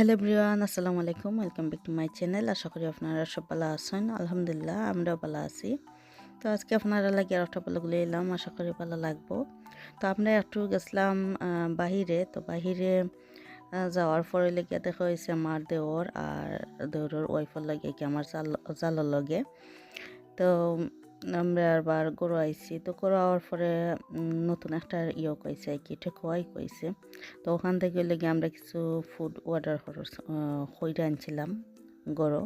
Hello Brian আসসালামু আলাইকুম welcome back to my channel আশা করি আপনারা সব ভালো আছেন। আলহামদুলিল্লাহ, আমরাও ভালো আছি। তো আজকে আপনারা লাগে আর ভালোগুলো এলাম। আশা করি ভালো লাগবো। তো আমরা একটু গেছিলাম বাহিরে। তো বাহিরে যাওয়ার পরে লেগে দেখা হয়েছে আমার দেওর আর দেওরের ওয়াইফের লাগে কি আমার জাল, জালের লগে। তো আমরা আবার গরু আইছি। তো গরু আওয়ার পরে নতুন একটা ইয়ে কইছে আর কি ঠেকুয়াই কইছে। তো ওখান থেকে লেগে আমরা কিছু ফুড অর্ডার কইরা আনছিলাম গরু।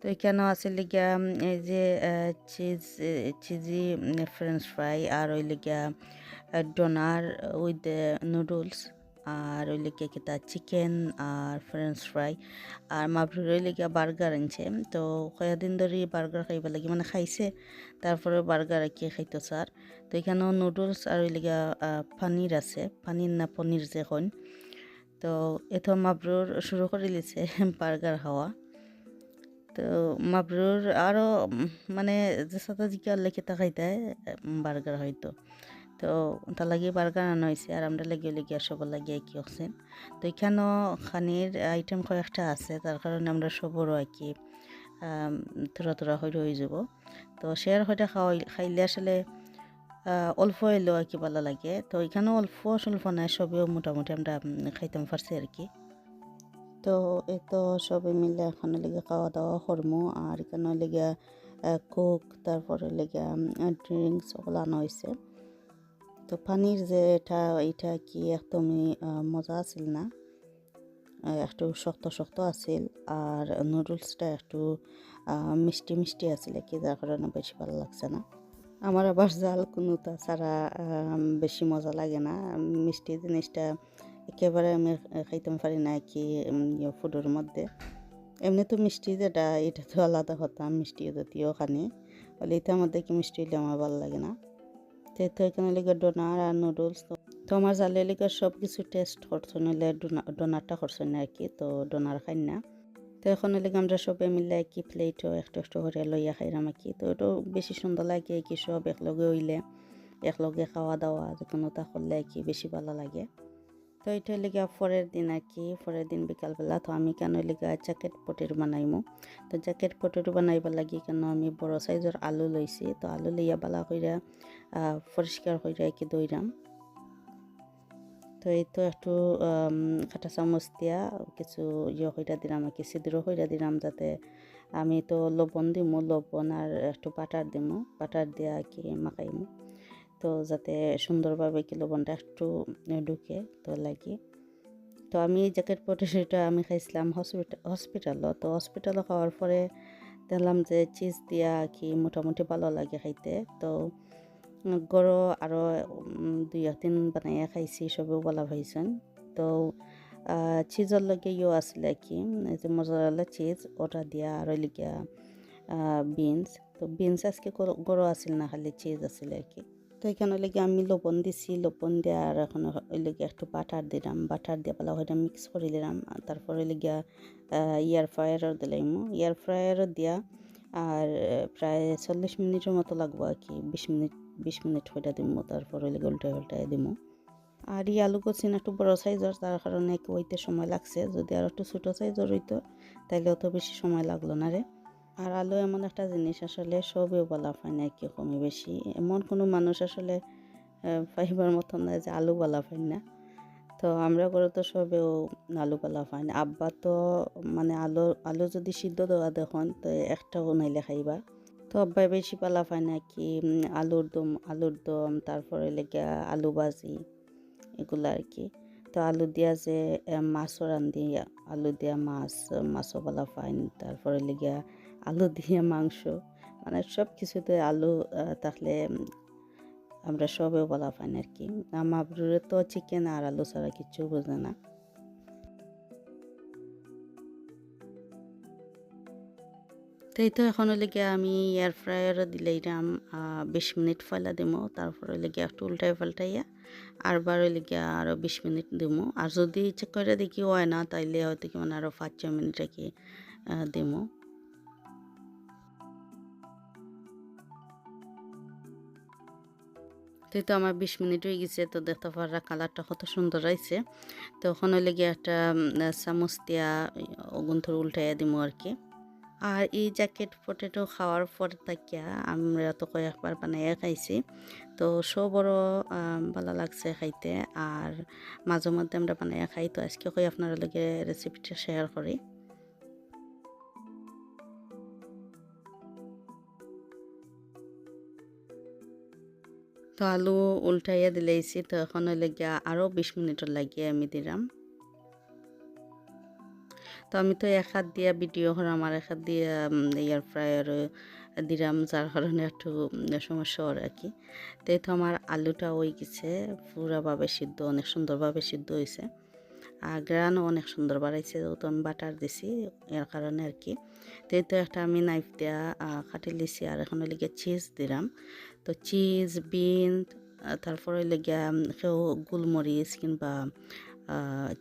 তো এখানেও আছে লেগিয়া এই যে চিজ চিজি ফ্রেঞ্চ ফ্রাই আর ওই লেগিয়া ডোনার উইথ নুডলস আর ওই লেগে কিতা চিকেন আর ফ্রেঞ্চ ফ্রাই আর মাবরুর ওই লেগে বার্গার আনছে। তো কয়েকদিন ধরে বার্গার খাইবা লাগে মানে খাইছে। তারপরে বার্গার কি খাইতো স্যার তো এখানেও নুডলস আর ওই লেগে পনির আছে। পনির না পনির যে হন তো এতো মাবরুর শুরু করে দিয়েছে বার্গার খাওয়া। তো মাবরুর আরও মানে যে সাথে জিকা লেখে তাকাইতে বার্গার হয়তো। তো তার লাগে বার্গার আনা হয়েছে আর আমরা লাগিয়ে লেগে সব লাগিয়ে কি হচ্ছেন তো এখানেও খানির আইটেম কয়েকটা আছে, তার কারণে আমরা সবরও আর কি থোড়া থোড়া হয়ে রয়ে যাব। তো শেয়ার হইতে খাওয়াই, খাইলে আসলে অল্প এলেও আর কি ভালো লাগে। তো এখানেও অল্প স্বল্প নাই সবেও মোটামুটি আমরা খাইতাম পারছি আর কি। তো এই তো সবাই মিলে এখন লেগে খাওয়া দাওয়া করমু, আর এখানে লেগে কোক তারপরে লেগে ড্রিঙ্কস ওগুলো আনা হয়েছে তো পানির যে এটা এটা কি একদমই মজা আছিল না। একটু শক্ত শক্ত আছিল আর নুডলসটা একটু মিষ্টি মিষ্টি আছিল কি, যার কারণে বেশি ভালো লাগছে না। আমার আবার জাল কোনো তাছাড়া বেশি মজা লাগে না। মিষ্টি জিনিসটা একেবারে আমি খাইতে পারি না কি ফুডের মধ্যে। এমনি তো মিষ্টি যেটা, এটা তো আলাদা কথা, মিষ্টি জাতীয় খানি। বলে এটার মধ্যে কি মিষ্টি হলে আমার ভালো লাগে না। তো তো এখানে লিগে ডোনার আর নুডলস তো। আমার জালের লিগে সব কিছু টেস্ট করছ নিলে ডোনারটা করছ না আর কি, তো ডোনার খাই না। তো এখন লেগে আমরা সবে মিলে কি প্লেটও একটু একটু করে লইয়া খাইলাম আর কি। তো এটাও বেশি সুন্দর লাগে কি সব একলগে হইলে, একলগে খাওয়া দাওয়া যে কোনো তা করলে কি বেশি ভালো লাগে। তো এটা লেগে পরের দিন আর কি পরের দিন বিকালবেলা। তো আমি কেন লেগে জ্যাকেট পটের বানাইমু? তো জ্যাকেট পটের বানাইবার লাগি কেন আমি বড় সাইজের আলু লইছি। তো আলু লইয়া বালা আহ, পরিষ্কার কইরা কি দইরাম। তো এই তো একটু কাঁটা চামচ দিয়া কিছু ইয়ে হইরা দিলাম আর কি সিদ্ধ হইরা দিলাম যাতে আমি তো লবণ দিমু লবণ আর একটু বাটার দিমু। বাটার দিয়া কি মাখাইমু। তো যাতে সুন্দরভাবে কি লবণটা একটু ঢুকে তো লাগি। তো আমি জ্যাকেট পরে সেটা আমি খাইছিলাম হসপিটাল। হসপিটালও তো হসপিটালও খাওয়ার পরে দেখলাম যে চিজ দিয়া কি মোটামুটি ভালো লাগে খাইতে। তো গরু আরও দুই একদিন বানাইয়া খাইছি সবেও বলা ভাইছেন তো চিজর লগে ইয়ে আসলে কি মজারালা চিজ, ওটা দিয়া আর লিগিয়া বিনস। তো বিনস আজকে গরু আসিল না, খালি চিজ আসলে কি। তো এখানে লেগে আমি লবণ দিছি, লবণ দিয়ে আর এখন লেগে একটু বাটার দিলাম। বাটার দিয়ে পালা ওইটা মিক্স করে দিলাম তারপরে লেগে ইয়ার ফ্রায়ারও দিলাম। ইয়ার ফ্রায়ারও দিয়া আর প্রায় চল্লিশ মিনিটের মতো লাগবো আর কি। বিশ মিনিট বিশ মিনিট হইটা দিব তারপরে লেগে উল্টায় উল্টায় দিব আর এই আলু কচিন একটু বড় সাইজের তার কারণে হইতে সময় লাগছে। যদি আর একটু ছোটো সাইজের হইতো তাহলে অত বেশি সময় লাগল না রে। আর আলু এমন একটা জিনিস আসলে সবেও বলা হয় না কি কমে বেশি। এমন কোনো মানুষ আসলে পাইবার মতো না যে আলু বলা পাই না। তো আমরা করে তো সবেও আলু বলা পাই না। আব্বা তো মানে আলু আলু যদি সিদ্ধ দেওয়া দেখুন তো একটাও নাইলে খাইবা। তো আব্বাই বেশি পালা পায় না কি আলুর দম আলুর দম, তারপরে লেগে আলু ভাজি, এগুলো আর কি। তো আলু দিয়া যে মাছও রান্ধি, আলু দিয়া মাছ, মাছও বলা পাইন তারপরে লেগে আলু দিয়ে মাংস মানে সব কিছুতে আলু থাকলে আমরা সবে বলা পাই আর কি আমার তো চিকেন আর আলু ছাড়া কিছু বোঝে না। তো এই তো এখন লেগে আমি এয়ার ফ্রায়ারও দিলাইরাম বিশ মিনিট ফেলা দিমো তারপরে লেগে একটু উল্টাই পাল্টাইয়া আরবার লেগে আরও বিশ মিনিট দিমো আর যদি চেক করে দেখি হয় না, তাইলে হয়তো কি মানে আরও পাঁচ ছ মিনিট কি দিমো তো তো আমার বিশ মিনিট হয়ে গেছে তো দেখতে পারা কালারটা কত সুন্দর হয়েছে। তো ওখানে লেগে একটা চামচ দিয়া অগুন ধরে উল্টাইয়া দিব আর কি আর এই জ্যাকেট পটেটো খাওয়ার পর থাকিয়া আমরা তো কয়েকবার বানাইয়া খাইছি। তো সব বড় আম, ভালো লাগছে খাইতে। আর মাঝে মধ্যে আমরা বানাইয়া খাই। তো আজকে কই আপনার লগে রেসিপিটা শেয়ার করি। তো আলু উল্টাইয়া দিলেইছি, তো এখন লাগিয়া আরও বিশ মিনিটর লাগিয়ে আমি দিলাম। তো আমি তো এক হাত দিয়া ভিডিও করাম আর এক হাত দিয়া এয়ার ফ্রায়ার দিলাম, যার কারণে একটু সমস্যা হর আর কি। তো আমার আলুটা ওই গেছে, পুরাভাবে সিদ্ধ, অনেক সুন্দরভাবে সিদ্ধ হয়েছে। আর গ্রানও অনেক সুন্দর বাড়াইছে তো আমি বাটার দিছি, এর কারণে আর কি। তো এই তো একটা আমি নাইফ দিয়া কাটি লিছি, আর এখন লিগে চিজ দিলাম। তো চিজ বিন তারপরে লেগে কেউ গোলমরিচ কিংবা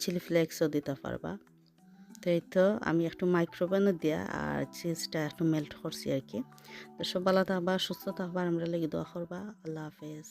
চিলি ফ্লেক্সও দিতে পারবা। তো এই তো আমি একটু মাইক্রোওভেনে দিয়া, আর চিজটা একটু মেল্ট করছি আর কি। তো সব ভালো থাকবা, সুস্থ থাকবা আমরা লেগে দোয়া করবা। আল্লাহ হাফেজ।